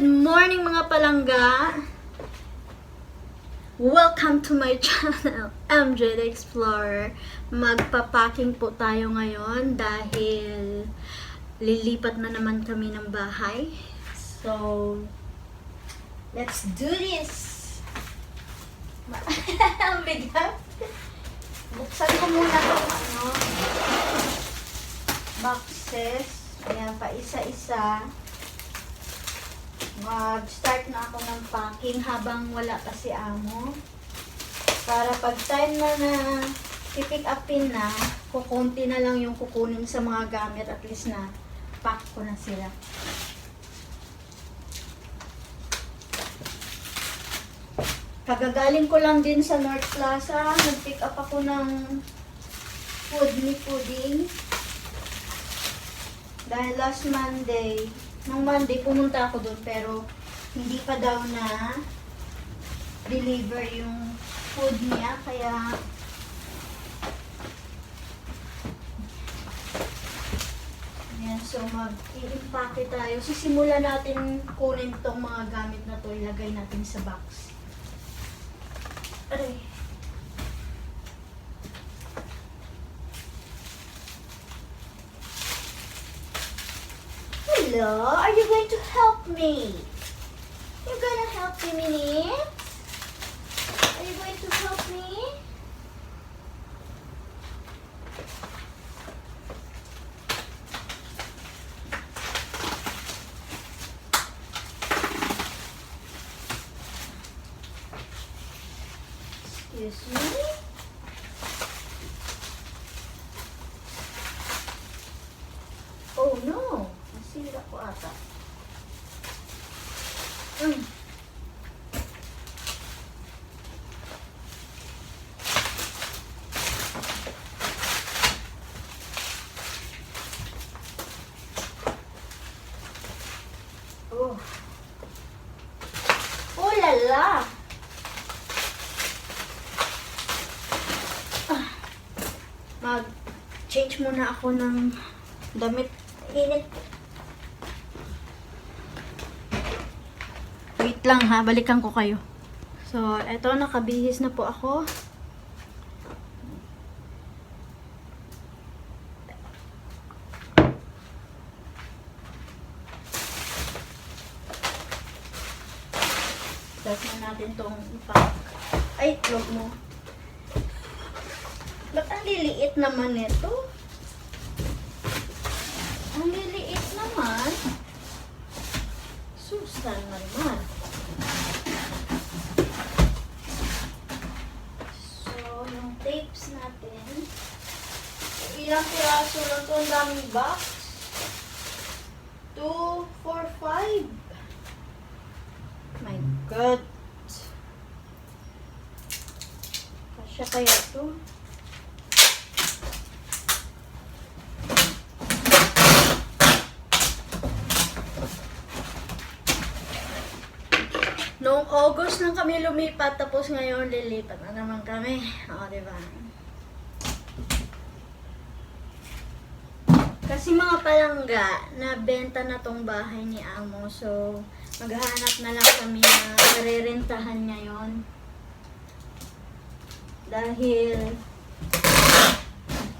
Good morning mga palangga! Welcome to my channel, MJ the Explorer. Magpapacking po tayo ngayon dahil lilipat na naman kami ng bahay. So, let's do this! Ang bigat! Buksan ko muna itong ano, boxes. Ayan, pa isa-isa. Mag-start na ako ng packing habang wala pa si amo. Para pag time na na pipick upin na, kukunti na lang yung kukunin sa mga gamit. At least na pack ko na sila. Kagagaling ko lang din sa North Plaza. Nag-pick up ako ng food ni Pudding. Dahil last Monday, nung Monday pumunta ako doon pero hindi pa daw na deliver yung food niya kaya Ayan, so mag-i-impake tayo. Sisimula natin kunin tong mga gamit na to, ilagay natin sa box. Aray. Hello, are you going to help me? You're gonna help me, Minnie? Are you going to help me? Excuse me? Ako ng damit. Init. Wait lang ha, balikan ko kayo. So, eto, nakabihis na po ako. Start na natin tong ipack. Ay, vlog mo. Ba't ang liliit naman nito? Ang liliit naman. Susan naman. So, yung tapes natin. Ilang piraso lang to? Ang daming box. 2, 4, 5. My God. Kasya kaya to? Kami lumipat, tapos ngayon lilipat na naman kami. O, di ba? Kasi mga palangga, nabenta na tong bahay ni Amo. So, maghahanap na lang kami na marerentahan ngayon. Dahil,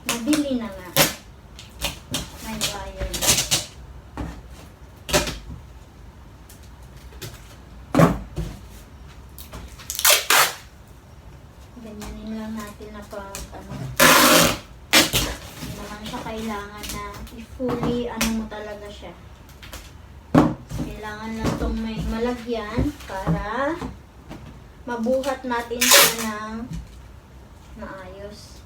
nabili na nga. May wire na. Ganyanin lang natin na pag ano, hindi naman siya kailangan na i-fully ano mo talaga siya. Kailangan lang itong may malagyan para mabuhat natin siya ng maayos.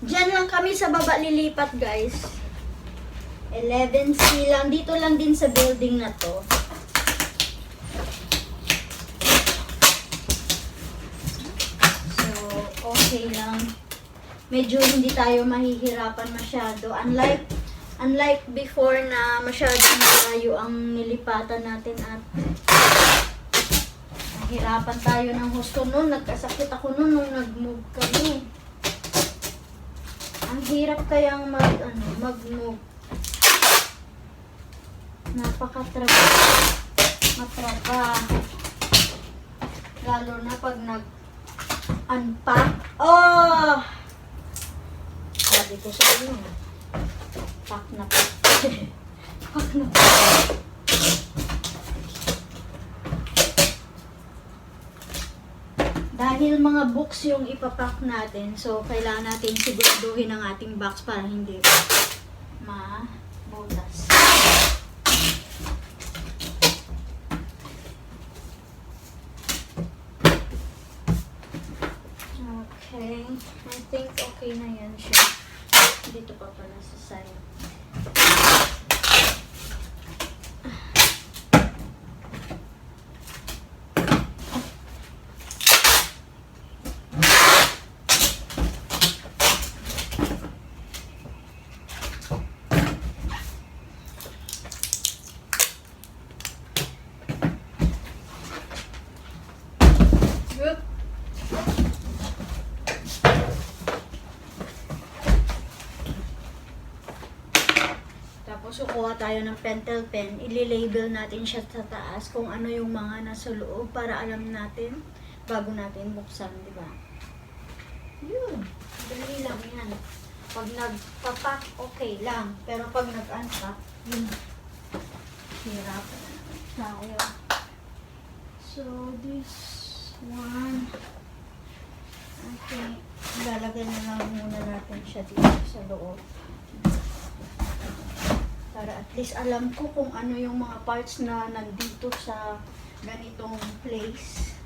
Diyan lang kami sa baba lilipat guys. 11C lang. Dito lang din sa building na to. So, okay lang. Medyo hindi tayo mahihirapan masyado. Unlike unlike before na masyadong malayo ang nilipatan natin at nahirapan tayo ng husto noon. Nagkasakit ako noon nung nag-move kami. Ang hirap kayang mag, ano, mag-move. Napakatrabaho. Matrabaho. Lalo na pag nag-unpack. Oh! Sabi ko sa inyo. Pack na pack. pack na pack. Dahil mga books yung ipapack natin, so kailangan natin siguraduhin ang ating box para hindi mabutas. Okay, I think okay na yan siya. Dito pa pala sa side. Good. Tapos kukuha tayo ng pentel pen, ililabel natin siya sa taas kung ano yung mga nasa loob para alam natin bago natin buksan, di ba? Yun. Dali lang yan. Pag nagpapak, okay lang. Pero pag nag-unpack, yun. Hirap. Tayo. So, this one, okay, ilalagay na lang muna natin siya dito sa loob. Para at least alam ko kung ano yung mga parts na nandito sa ganitong place.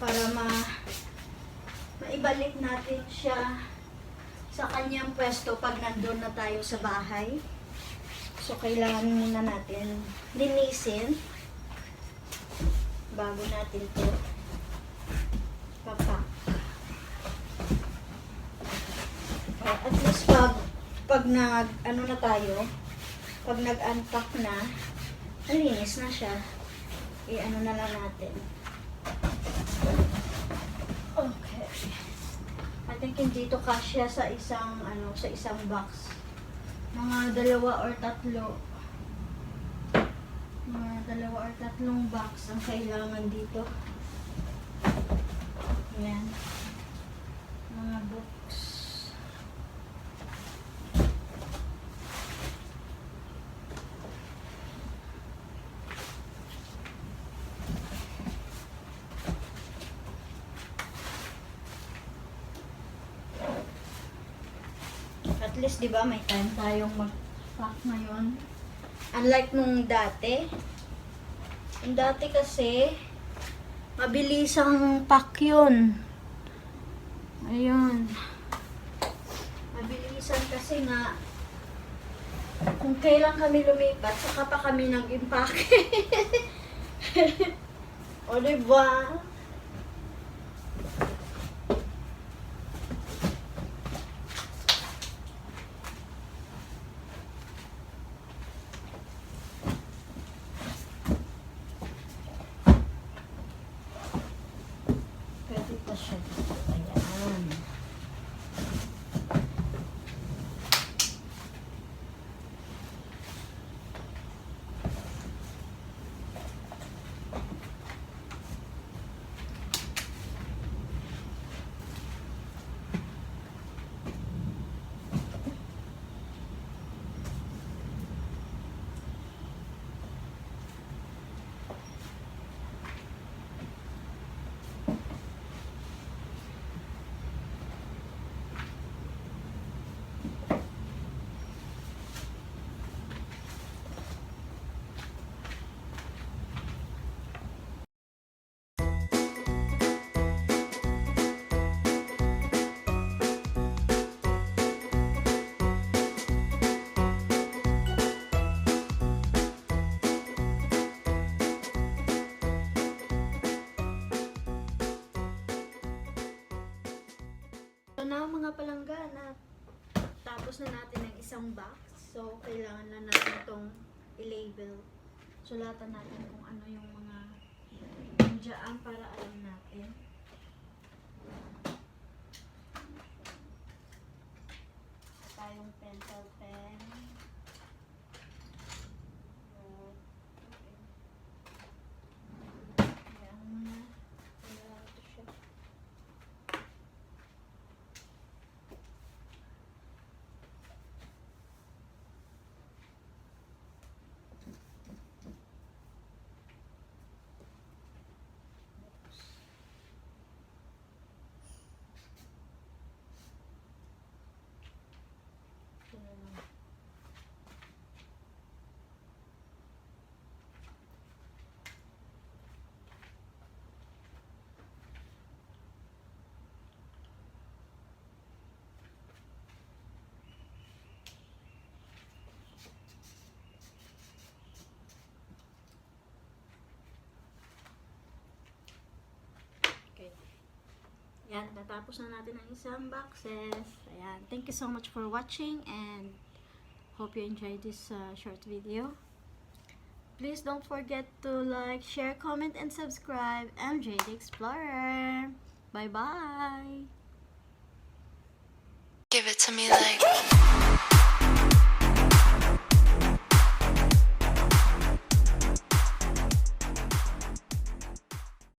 Para ma maibalik natin siya sa kanyang pwesto pag nandun na tayo sa bahay. So, kailangan muna natin linisin bago natin to papak. Uh, at least pag, pag nag, ano na tayo, pag nag-unpack na, nalinis na siya. I-ano na lang natin. Okay. I think hindi to kasya sa isang, ano, sa isang box. Mga dalawa or tatlo. Mga dalawa or tatlong box ang kailangan dito. Yan. Mga books. At least, di ba, may time tayong mag-pack ngayon. Unlike nung dati. Yung dati kasi, mabilis ang pack yun. Ayun. Mabilisan kasi nga, kung kailan kami lumipat, saka pa kami nag-impake. o, diba? Ito na mga palangga na tapos na natin ang isang box. So, kailangan na natin itong i-label. Sulatan natin kung ano yung mga nandiyan para alam natin. Tayong pencil pen. Ayan, natapos na natin ang isang boxes. Ayan, thank you so much for watching and hope you enjoyed this uh, short video. Please don't forget to like, share, comment, and subscribe. MJ the Explorer. Bye-bye. Give it to me like